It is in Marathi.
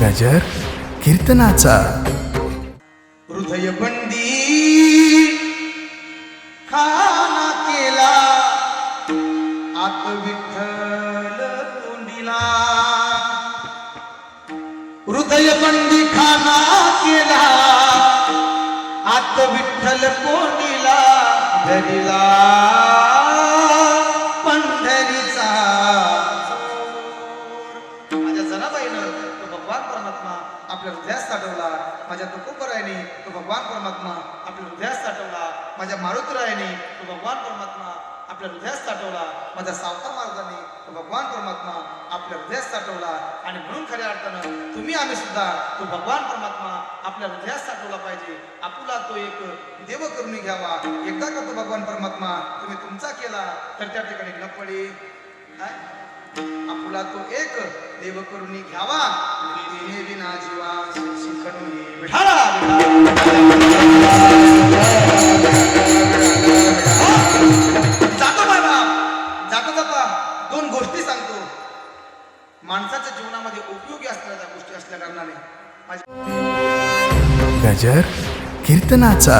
गजर कीर्तनाचा. हृदय बंदी खाना केला आत विठ्ठल कोंडीला हृदय बंदी खाना केला आत विठ्ठल कोंडीला धरिला आपल्या हृदयात साठवला. माझ्या तुकोबरायने तो भगवान परमात्मा आपल्या हृदयात साठवला. माझ्या मारुतीरायाने तो भगवान परमात्मा आपल्या हृदयात साठवला. माझ्या सावता मार्गाने तो भगवान परमात्मा आपल्या हृदयात साठवला. आणि म्हणून खऱ्या अर्थानं तुम्ही आम्ही सुद्धा तो भगवान परमात्मा आपल्या हृदयात साठवला पाहिजे. आपुला तो एक देव करून घ्यावा. एकदा का तो भगवान परमात्मा तुम्ही तुमचा केला तर त्या ठिकाणी न पडे आपला तो एक देव करून घ्यावा विना जीव दोन सांगतो माणसाच्या जीवनामध्ये उपयोगी असणाऱ्या गोष्टी असल्या कारणाने माझ्या गजर कीर्तनाचा.